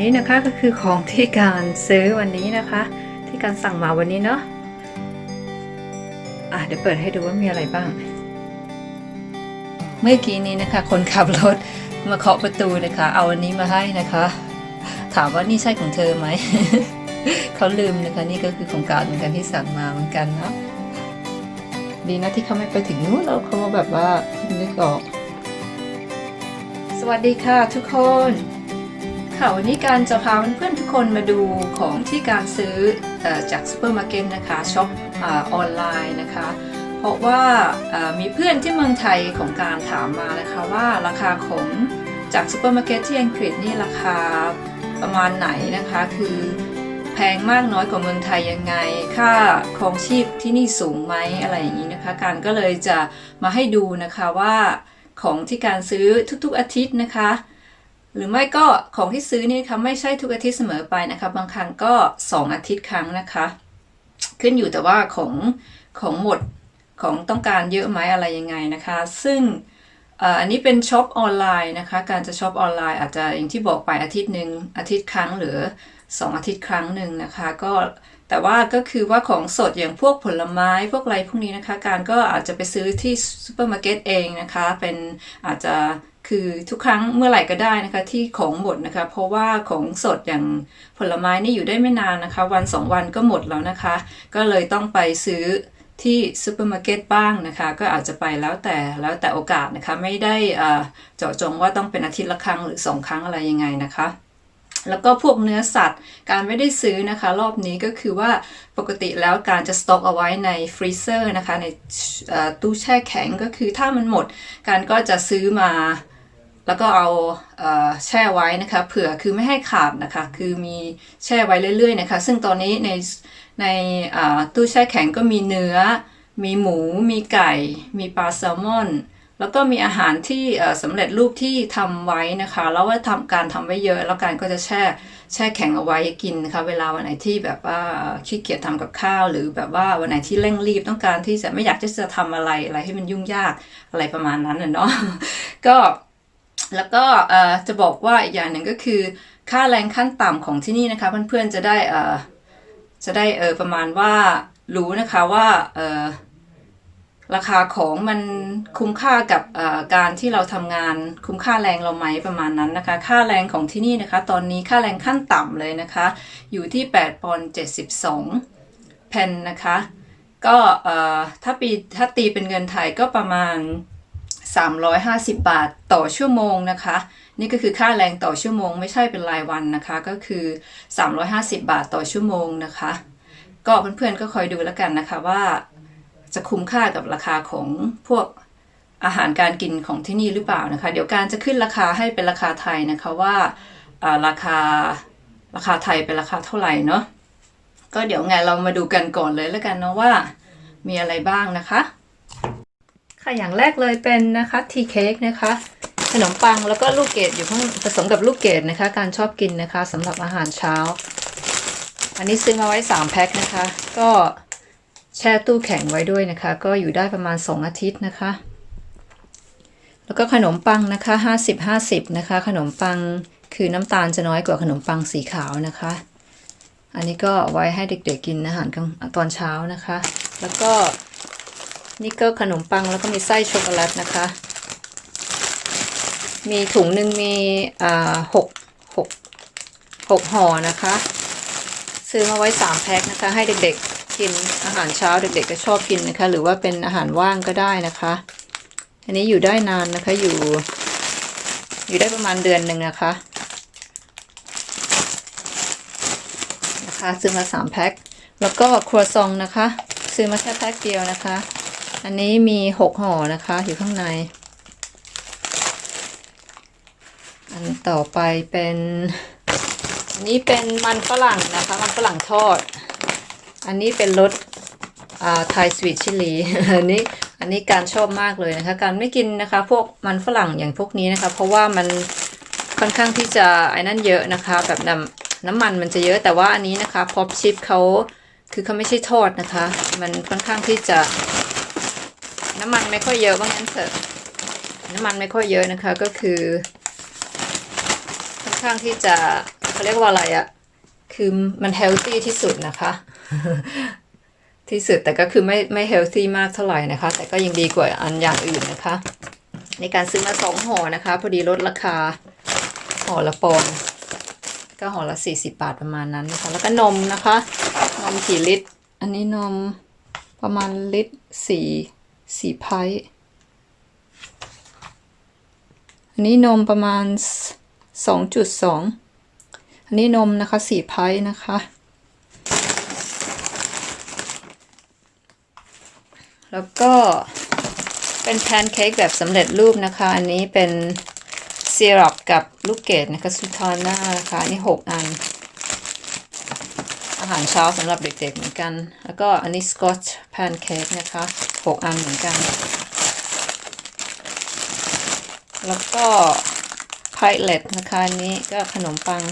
นี้นะคะก็คือของที่การซื้อวันนี้นะคะ ที่การสั่งมาวันนี้เนาะอะเดี๋ยวเปิดให้ดูว่ามีอะไรบ้าง เมื่อกี้นี้นะคะ คนขับรถมาเคาะประตูนะคะ เอาอันนี้มาให้นะคะ ถามว่านี่ใช่ของเธอไหม เขาลืมนะคะ นี่ก็คือของการเหมือนกันที่สั่งมาเหมือนกันเนาะดีนะที่เขาไม่ไปถึงนู้นแล้วเขาแบบว่านึกออก สวัสดีค่ะทุกคน ค่ะวันนี้การจะพาเพื่อนๆทุกคนมาดูของที่การซื้อจากซูเปอร์มาร์เก็ตนะคะช็อปออนไลน์นะคะ เพราะว่ามีเพื่อนที่เมืองไทยของการถามมานะคะว่าราคาของจากซูเปอร์มาร์เก็ตที่อังกฤษนี่ราคาประมาณไหนนะคะ คือแพงมากน้อยกว่าเมืองไทยยังไง ค่าครองชีพที่นี่สูงไหมอะไรอย่างนี้นะคะ การก็เลยจะมาให้ดูนะคะว่าของที่การซื้อทุกๆอาทิตย์นะคะ หรือไม่ก็ของที่ซื้อนี่นะคะไม่ใช่ทุกอาทิตย์เสมอไปนะคะ บางครั้งก็ 2 อาทิตย์ครั้งนะคะ ขึ้นอยู่แต่ว่าของของหมดของต้องการเยอะไหมอะไรยังไงนะคะ ซึ่งอันนี้เป็นช็อปออนไลน์นะคะ การจะช็อปออนไลน์อาจจะอย่างที่บอกไปอาทิตย์หนึ่งอาทิตย์ครั้งหรือ 2 อาทิตย์ครั้งหนึ่งนะคะ ก็แต่ว่าก็คือว่าของสดอย่างพวกผลไม้พวกอะไรพวกนี้นะคะ การก็อาจจะไปซื้อที่ซูเปอร์มาร์เก็ตเองนะคะ เป็นอาจจะ คือทุกครั้งเมื่อไหร่ก็ได้นะคะที่ของหมดนะคะ เพราะว่าของสดอย่างผลไม้นี่อยู่ได้ไม่นานนะคะ วันสองวันก็หมดแล้วนะคะ ก็เลยต้องไปซื้อที่ซูเปอร์มาร์เก็ตบ้างนะคะ ก็อาจจะไปแล้วแต่แล้วแต่โอกาสนะคะ ไม่ได้เอ่อเจาะจงว่าต้องเป็นอาทิตย์ละครั้งหรือสองครั้งอะไรยังไงนะคะแล้วก็พวกเนื้อสัตว์การไม่ได้ซื้อนะคะ รอบนี้ก็คือว่าปกติแล้วการจะสต็อกเอาไว้ในฟรีเซอร์นะคะ ในตู้แช่แข็งก็คือถ้ามันหมด การก็จะซื้อมา แล้วก็เอาเอแช่ไว้นะคะเผื่อคือไม่ให้ขาดนะคะ คือมีแช่ไว้เรื่อยๆนะคะ ซึ่งตอนนี้ในในตู้แช่แข็งก็มีเนื้อ มีหมู มีไก่ มีปลาแซลมอน แล้วก็มีอาหารที่สำเร็จรูปที่ทำไว้นะคะ แล้วว่าทำการทำไว้เยอะแล้วการก็จะแช่แช่แข็งเอาไว้กินนะคะเวลาวันไหนที่แบบว่าขี้เกียจทำกับข้าว หรือแบบว่าวันไหนที่เร่งรีบต้องการที่จะไม่อยากที่จะทำอะไรอะไรให้มันยุ่งยากอะไรประมาณนั้นเนาะก็ แล้วก็จะบอกว่าอีกอย่างหนึ่งก็คือ ค่าแรงขั้นต่ำของที่นี่นะคะ เพื่อนๆจะได้จะได้เออประมาณว่ารู้นะคะว่าเออราคาของมันคุ้มค่ากับการที่เราทำงานคุ้มค่าแรงเราไหมประมาณนั้นนะคะ ค่าแรงของที่นี่นะคะ ตอนนี้ค่าแรงขั้นต่ำเลยนะคะ อยู่ที่8ปอนด์72เพนนะคะ ก็ถ้าปีถ้าตีเป็นเงินไทยก็ประมาณ 350 บาทต่อชั่วโมงนะคะ นี่ก็คือค่าแรงต่อชั่วโมง ไม่ใช่เป็นรายวันนะคะ ก็คือ 350 บาทต่อชั่วโมงนะคะ ก็เพื่อนๆก็คอยดูแล้วกันนะคะว่าจะคุ้มค่ากับราคาของพวกอาหารการกินของที่นี่หรือเปล่านะคะ เดี๋ยวการจะขึ้นราคาให้เป็นราคาไทยนะคะว่าอ่าราคาราคาไทยเป็นราคาเท่าไหร่เนาะก็เดี๋ยวไงเรามาดูกันก่อนเลยแล้วกันเนาะว่ามีอะไรบ้างนะคะ ค่ะอย่างแรกเลยเป็นนะคะทีเค้กนะคะขนมปังแล้วก็ลูกเกดอยู่ข้างผสมกับลูกเกดนะคะ การชอบกินนะคะสำหรับอาหารเช้า อันนี้ซื้อมาไว้ 3 แพ็คนะคะ ก็แช่ตู้แข็งไว้ด้วยนะคะ ก็อยู่ได้ประมาณ 2 อาทิตย์นะคะ แล้วก็ขนมปังนะคะ 50 50 นะคะ ขนมปังคือน้ำตาลจะน้อยกว่าขนมปังสีขาวนะคะ อันนี้ก็ไว้ให้เด็กๆกินอาหารกลางตอนเช้านะคะ แล้วก็ นี่ก็ขนมปังแล้วก็มีไส้ช็อกโกแลตนะคะ มีถุงหนึ่งมีอ่าหกหกหกห่อนะคะ ซื้อมาไว้สามแพ็คนะคะ ให้เด็กๆกินอาหารเช้าเด็กๆก็ชอบกินนะคะ หรือว่าเป็นอาหารว่างก็ได้นะคะ อันนี้อยู่ได้นานนะคะอยู่ อยู่ได้ประมาณเดือนหนึ่งนะคะนะคะซื้อมาสามแพ็คแล้วก็ครัวซองนะคะ ซื้อมาแค่แพ็คเดียวนะคะ อันนี้มีหกห่อนะคะ อยู่ข้างใน อันต่อไปเป็น อันนี้เป็นมันฝรั่งนะคะ มันฝรั่งทอด อันนี้เป็นรสอ่าไทยสวีทชิลีอันนี้อันนี้การชอบมากเลยนะคะ การไม่กินนะคะ พวกมันฝรั่งอย่างพวกนี้นะคะ เพราะว่ามันค่อนข้างที่จะไอ้นั่นเยอะนะคะ แบบน้ำน้ำมันมันจะเยอะแต่ว่าอันนี้นะคะพอปชิปเขาคือเขาไม่ใช่ทอดนะคะ มันค่อนข้างที่จะ น้ำมันไม่ค่อยเยอะว่างั้นเถอะน้ำมันไม่ค่อยเยอะนะคะก็คือค่อนข้างที่จะเขาเรียกว่าอะไรอะคือมันเฮลตี้ที่สุดนะคะ ที่สุดแต่ก็คือไม่ไม่เฮลตี้มากเท่าไหร่นะคะ แต่ก็ยังดีกว่าอันอย่างอื่นนะคะ ในการซื้อมาสองห่อนะคะ พอดีลดราคาห่อละปอนก็ห่อละสี่สิบบาทประมาณนั้นนะคะ แล้วก็นมนะคะ นมกี่ลิตร อันนี้นมประมาณลิตรสี่ สีไพร์อันนี้นมประมาณสองจุดสองอันนี้นมนะคะสีไพร์นะคะ แล้วก็เป็นแพนเค้กแบบสำเร็จรูปนะคะ อันนี้เป็นซีรัปกับลูกเกดนะคะสุทาน่านะคะอันนี่หกอัน หารเช้าสำหรับเด็กๆเหมือนกัน แล้วก็อันนี้สกอตช์แพนเค้กนะคะหกอันเหมือนกัน แล้วก็ไพเลตนะคะอันนี้ก็ขนมปัง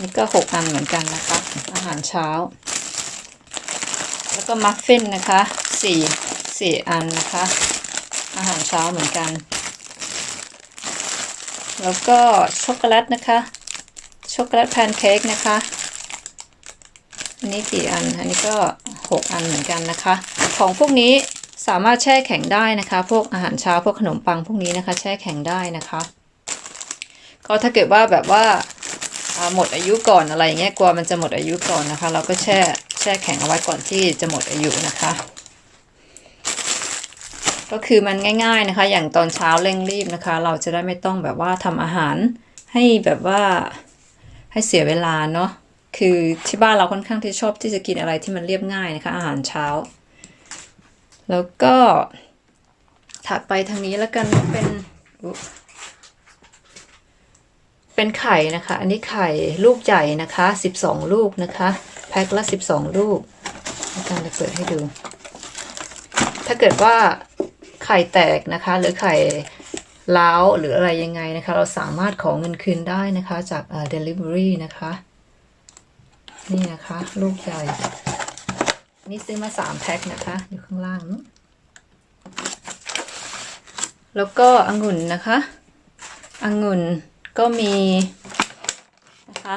นี่ก็หกอันเหมือนกันนะคะ อาหารเช้า แล้วก็มัฟฟินนะคะสี่สี่อันนะคะ อาหารเช้าเหมือนกัน แล้วก็ช็อกโกแลตนะคะช็อกโกแลตแพนเค้กนะคะ นี้กี่อัน อันนี้ก็หกอันเหมือนกันนะคะ ของพวกนี้สามารถแช่แข็งได้นะคะ พวกอาหารเช้าพวกขนมปังพวกนี้นะคะ แช่แข็งได้นะคะ ก็ถ้าเกิดว่าแบบว่าหมดอายุก่อนอะไรอย่างเงี้ยกลัวมันจะหมดอายุก่อนนะคะ เราก็แช่แช่แข็งเอาไว้ก่อนที่จะหมดอายุนะคะ ก็คือมันง่าย ๆนะคะ อย่างตอนเช้าเร่งรีบนะคะ เราจะได้ไม่ต้องแบบว่าทำอาหารให้แบบว่าให้เสียเวลาเนาะ คือที่บ้านเราค่อนข้างที่ชอบที่จะกินอะไรที่มันเรียบง่ายนะคะ อาหารเช้า แล้วก็ถัดไปทางนี้แล้วกันเป็นเป็นไข่นะคะ อันนี้ไข่ลูกใหญ่นะคะ12ลูกนะคะ แพ็คละ12ลูกอาจารย์จะเปิดให้ดู ถ้าเกิดว่าไข่แตกนะคะ หรือไข่ล้าวหรืออะไรยังไงนะคะ เราสามารถขอเงินคืนได้นะคะจากเอ่อ delivery นะคะ นี่นะคะ ลูกใหญ่ นี่ซื้อมา3แพ็คนะคะ อยู่ข้างล่างนู้นแล้วก็องุ่นนะคะองุ่นก็มีนะคะ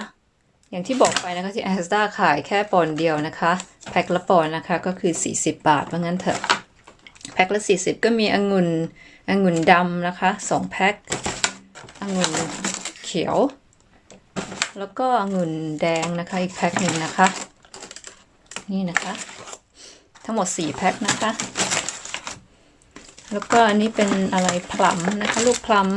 อย่างที่บอกไปนะคะที่ a s d a ขายแค่ปอนเดียวนะคะ แพ็คละปอนนะคะก็คือ 40 บาทว่างั้นเถอะแพ็คละ 40 ก็มีองุ่นองุ่นดำนะคะ2แพ็คองุ่นเขียว แล้วก็องุ่นแดงนะคะ อีกแพ็คหนึ่งนะคะ นี่นะคะ ทั้งหมด 4 แพ็คนะคะ แล้วก็อันนี้เป็นอะไรพลัมนะคะ ลูกพลัม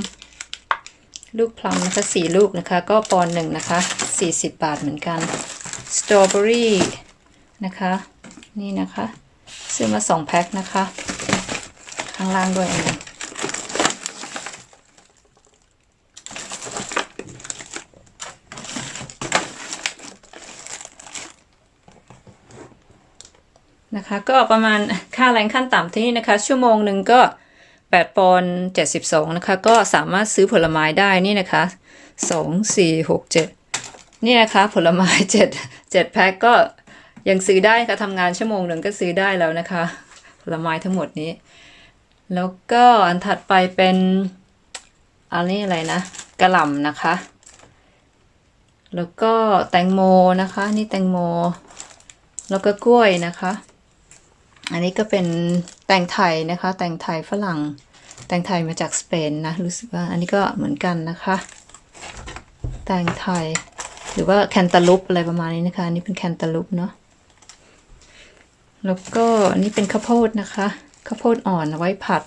ลูกพลัมนะคะสี่ลูกนะคะ ก็ปอนหนึ่งนะคะสี่สิบบาทเหมือนกันสตรอเบอรี่นะคะ นี่นะคะ ซื้อมาสองแพ็คนะคะ ข้างล่างด้วยอันนี้ นะคะก็ประมาณค่าแรงขั้นต่ำที่นี่นะคะ ชั่วโมงหนึ่งก็ 8 ปอนด์72 นะคะ ก็สามารถซื้อผลไม้ได้นี่นะคะ 2 4 6 7 นี่นะคะ ผลไม้ 7 7 แพ็คก็ยังซื้อได้ค่ะทำงานชั่วโมงหนึ่งก็ซื้อได้แล้วนะคะ ผลไม้ทั้งหมดนี้ แล้วก็อันถัดไปเป็นอันนี้อะไรนะกระหล่ำนะคะ แล้วก็แตงโมนะคะ นี่แตงโม แล้วก็กล้วยนะคะ อันนี้ก็เป็นแตงไทยนะคะ แตงไทยฝรั่ง แตงไทยมาจากสเปนนะ รู้สึกว่าอันนี้ก็เหมือนกันนะคะ แตงไทย หรือว่าแคนตาลูปอะไรประมาณนี้นะคะอันนี้เป็นแคนตาลูปเนาะแล้วก็อันนี้เป็นข้าวโพดนะคะข้าวโพดอ่อนไว้ผัด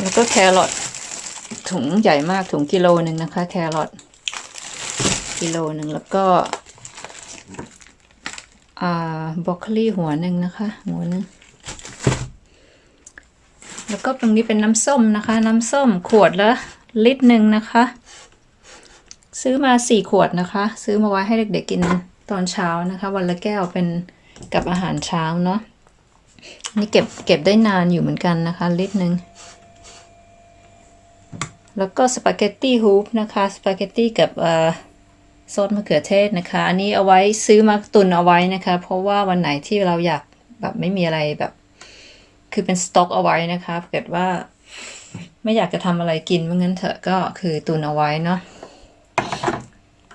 แล้วก็แครอทถุงใหญ่มากถุงกิโลหนึ่งนะคะ แครอทกิโลหนึ่งแล้วก็ บรอกโคลีหัวหนึ่งนะคะ หัวหนึ่งแล้วก็ตรงนี้เป็นน้ำส้มนะคะ น้ำส้มขวดละลิตรหนึ่งนะคะ ซื้อมาสี่ขวดนะคะ ซื้อมาไว้ให้เด็กๆกินตอนเช้านะคะ วันละแก้วเป็นกับอาหารเช้าเนาะนี่เก็บเก็บได้นานอยู่เหมือนกันนะคะ ลิตรหนึ่งแล้วก็สปาเกตตี้ฮูปนะคะ สปาเกตตี้กับเอ่อ ซอสมะเขือเทศนะคะ อันนี้เอาไว้ซื้อมาตุนเอาไว้นะคะ เพราะว่าวันไหนที่เราอยากแบบไม่มีอะไรแบบ คือเป็นสต็อกเอาไว้นะคะเกิดว่า ไม่อยากจะทำอะไรกินว่างั้นเถอะก็คือตุนเอาไว้เนาะ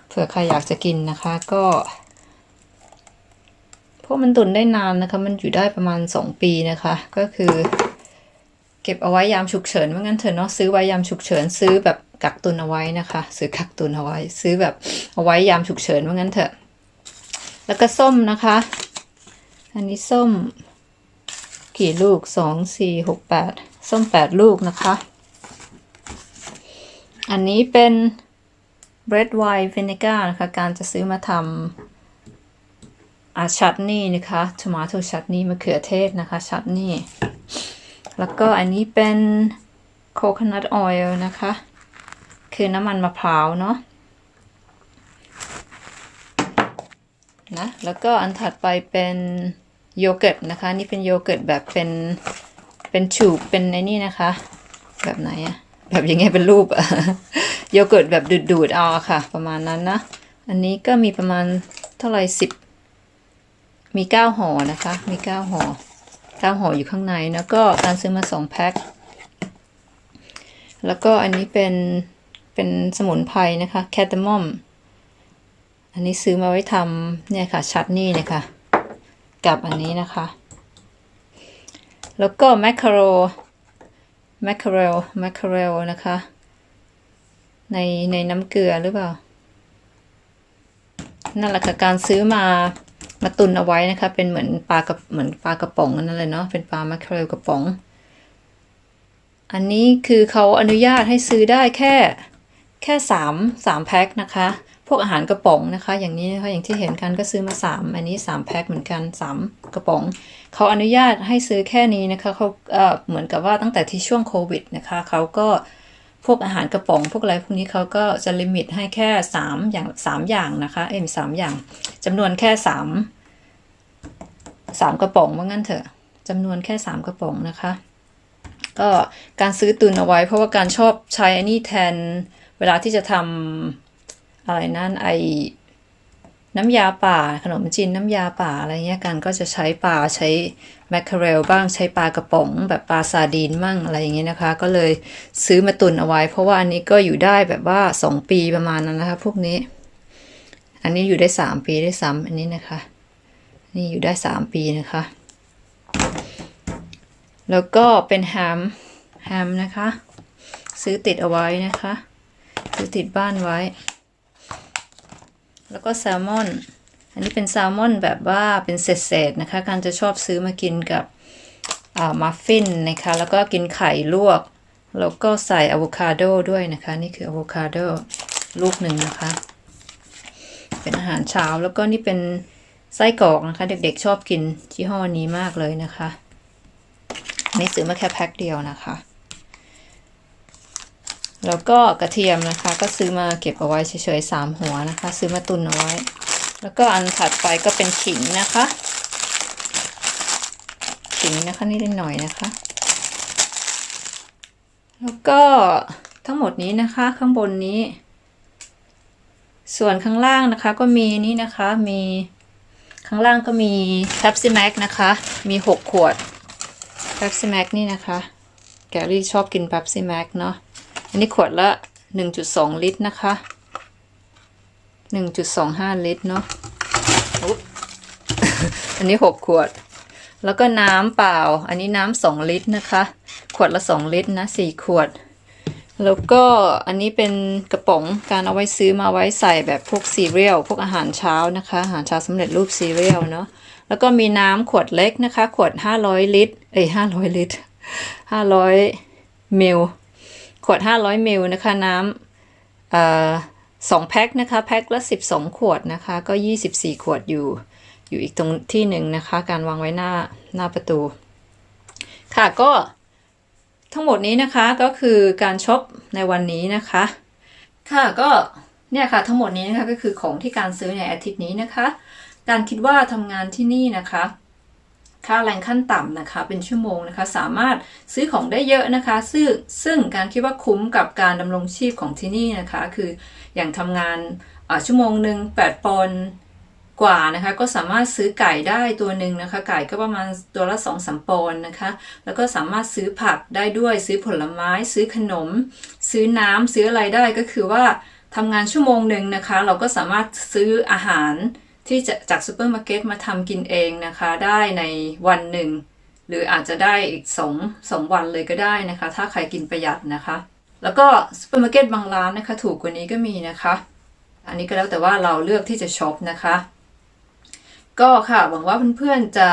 เผื่อใครอยากจะกินนะคะ ก็เพราะมันตุนได้นานนะคะ มันอยู่ได้ประมาณสองปีนะคะ ก็คือ เก็บเอาไว้ยามฉุกเฉินว่างั้นเถอะเนาะซื้อไว้ยามฉุกเฉินซื้อแบบ กักตุนเอาไว้นะคะ ซื้อกักตุนเอาไว้ ซื้อแบบเอาไว้ยามฉุกเฉินว่างั้นเถอะ แล้วก็ส้มนะคะ อันนี้ส้ม กี่ลูกสองสี่หกแปดส้มแปดลูกนะคะ อันนี้เป็น red wine vinegar นะคะ การจะซื้อมาทำอาชัดนี่นะคะ tomato ชัดนี่มะเขือเทศนะคะ ชัดนี่ แล้วก็อันนี้เป็น coconut oil นะคะ คือน้ำมันมะพร้าวเนาะนะแล้วก็อันถัดไปเป็นโยเกิร์ตนะคะ นี่เป็นโยเกิร์ตแบบเป็นเป็นชูบเป็นในนี่นะคะ แบบไหนอะแบบยังไงเป็นรูปอะโยเกิร์ตแบบดูดๆเอาอะค่ะ ประมาณนั้นนะ อันนี้ก็มีประมาณเท่าไหร่สิบมีเก้าห่อนะคะ มีเก้าห่อเก้าห่ออยู่ข้างในแล้วก็การซื้อมาสองแพ็คแล้วก็อันนี้เป็น เป็นสมุนไพรนะคะแคตามอม อันนี้ซื้อมาไว้ทำเนี่ยค่ะชัดนี่เนี่ยค่ะ กับอันนี้นะคะ แล้วก็แมคคาโรแมคคาเรลแมคคาเรลนะคะ ในในน้ำเกลือหรือเปล่า นั่นแหละค่ะการซื้อมามาตุนเอาไว้นะคะ เป็นเหมือนปลากระเหมือนปลากระป๋องนั่นเลยเนาะเป็นปลาแมคคาเรลกระป๋องอันนี้คือเขาอนุญาตให้ซื้อได้แค่ แค่สามสามแพ็คนะคะ พวกอาหารกระป๋องนะคะ อย่างนี้นะคะอย่างที่เห็นกันก็ซื้อมาสามอันนี้สามแพ็คเหมือนกันสามกระป๋อง เขาอนุญาตให้ซื้อแค่นี้นะคะเขาเออเหมือนกับว่าตั้งแต่ที่ช่วงโควิดนะคะเขาก็พวกอาหารกระป๋อง พวกอะไรพวกนี้เขาก็จะลิมิตให้แค่สามอย่างสามอย่างนะคะเอ้ยมีสามอย่างจำนวนแค่สามสามกระป๋องว่างั้นเถอะจำนวนแค่สามกระป๋องนะคะ ก็การซื้อตุนเอาไว้เพราะว่าการชอบใช้อันนี้แทน เวลาที่จะทำอะไรนั่นไอน้ำยาป่าขนมจีนน้ำยาป่าอะไรเงี้ยกันก็จะใช้ปลาใช้แมคเคเรลบ้างใช้ปลากระป๋อง แบบปลาซาดีนมั่งอะไรอย่างเงี้ยนะคะ ก็เลยซื้อมาตุนเอาไว้ เพราะว่าอันนี้ก็อยู่ได้แบบว่า 2 ปีประมาณนั้นนะคะพวกนี้ อันนี้อยู่ได้ 3 ปีได้ซ้ำอันนี้นะคะ นี่อยู่ได้ 3 ปีนะคะ แล้วก็เป็นแฮมแฮมนะคะ ซื้อติดเอาไว้นะคะ ซื้อติดบ้านไว้ แล้วก็แซลมอน อันนี้เป็นแซลมอนแบบว่าเป็นเศษๆนะคะการจะชอบซื้อมากินกับมัฟฟินนะคะแล้วก็กินไข่ลวก แล้วก็ใส่อะโวคาโดด้วยนะคะ นี่คืออะโวคาโดลูกหนึ่งนะคะ เป็นอาหารเช้าแล้วก็นี่เป็นไส้กรอกนะคะ เด็กๆชอบกินยี่ห้อนี้มากเลยนะคะนี่ซื้อมาแค่แพ็คเดียวนะคะ แล้วก็กระเทียมนะคะ ก็ซื้อมาเก็บเอาไว้เฉยๆสามหัวนะคะ ซื้อมาตุนเอาไว้ แล้วก็อันถัดไปก็เป็นขิงนะคะขิงนะคะนี่ได้หน่อยนะคะ แล้วก็ทั้งหมดนี้นะคะข้างบนนี้ ส่วนข้างล่างนะคะก็มีนี่นะคะมีข้างล่างก็มี Pepsi Max นะคะ มี 6 ขวด Pepsi Max นี่นะคะ แกรี่ชอบกิน Pepsi Max เนาะ อันนี้ขวดละ 1.2 ลิตรนะคะ 1.25 ลิตรเนาะอันนี้ 6 ขวด แล้วก็น้ำเปล่า อันนี้น้ำ2ลิตรนะคะ ขวดละ 2 ลิตรนะ4ขวด แล้วก็อันนี้เป็นกระป๋องการเอาไว้ซื้อมาไว้ใส่แบบพวกซีเรียลพวกอาหารเช้านะคะ อาหารเช้าสำเร็จรูปซีเรียลเนาะ แล้วก็มีน้ำขวดเล็กนะคะ ขวด 500 ลิตร เอ้ย500 ลิตร 500มิล ขวด 500มิลนะคะน้ำสองแพ็คนะคะแพ็คละ 12 ขวดนะคะ ก็ 24 ขวดอยู่ อยู่อีกตรงที่หนึ่งนะคะ การวางไว้หน้าหน้าประตู ค่ะก็ทั้งหมดนี้นะคะก็คือการช็อปในวันนี้นะคะ ค่ะก็เนี่ยค่ะทั้งหมดนี้นะคะก็คือของที่การซื้อในอาทิตย์นี้นะคะ การคิดว่าทำงานที่นี่นะคะ ค่าแรงขั้นต่ำนะคะเป็นชั่วโมงนะคะ สามารถซื้อของได้เยอะนะคะ ซึ่งซึ่งการคิดว่าคุ้มกับการดำรงชีพของที่นี่นะคะ คืออย่างทำงานอ่าชั่วโมงหนึ่ง8ปอนด์กว่านะคะก็สามารถซื้อไก่ได้ตัวหนึ่งนะคะ ไก่ก็ประมาณตัวละ2อสามปอนด์นะคะ แล้วก็สามารถซื้อผักได้ด้วย ซื้อผลไม้ ซื้อขนม ซื้อน้ำซื้ออะไรได้ก็คือว่าทำงานชั่วโมงหนึ่งนะคะ เราก็สามารถซื้ออาหาร ที่จะจากซูเปอร์มาร์เก็ตมาทำกินเองนะคะ ได้ในวันหนึ่ง หรืออาจจะได้อีกสองสองวันเลยก็ได้นะคะ ถ้าใครกินประหยัดนะคะ แล้วก็ซูเปอร์มาร์เก็ตบางร้านนะคะ ถูกกว่านี้ก็มีนะคะ อันนี้ก็แล้วแต่ว่าเราเลือกที่จะช็อปนะคะ ก็ค่ะหวังว่าเพื่อนๆจะ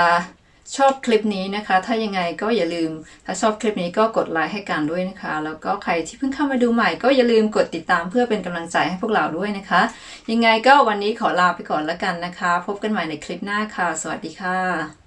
ชอบคลิปนี้นะคะ ถ้ายังไงก็อย่าลืม ถ้าชอบคลิปนี้ก็กดไลค์ให้กันด้วยนะคะ แล้วก็ใครที่เพิ่งเข้ามาดูใหม่ก็อย่าลืมกดติดตามเพื่อเป็นกำลังใจให้พวกเราด้วยนะคะ ยังไงก็วันนี้ขอลาไปก่อนแล้วกันนะคะ พบกันใหม่ในคลิปหน้าค่ะ สวัสดีค่ะ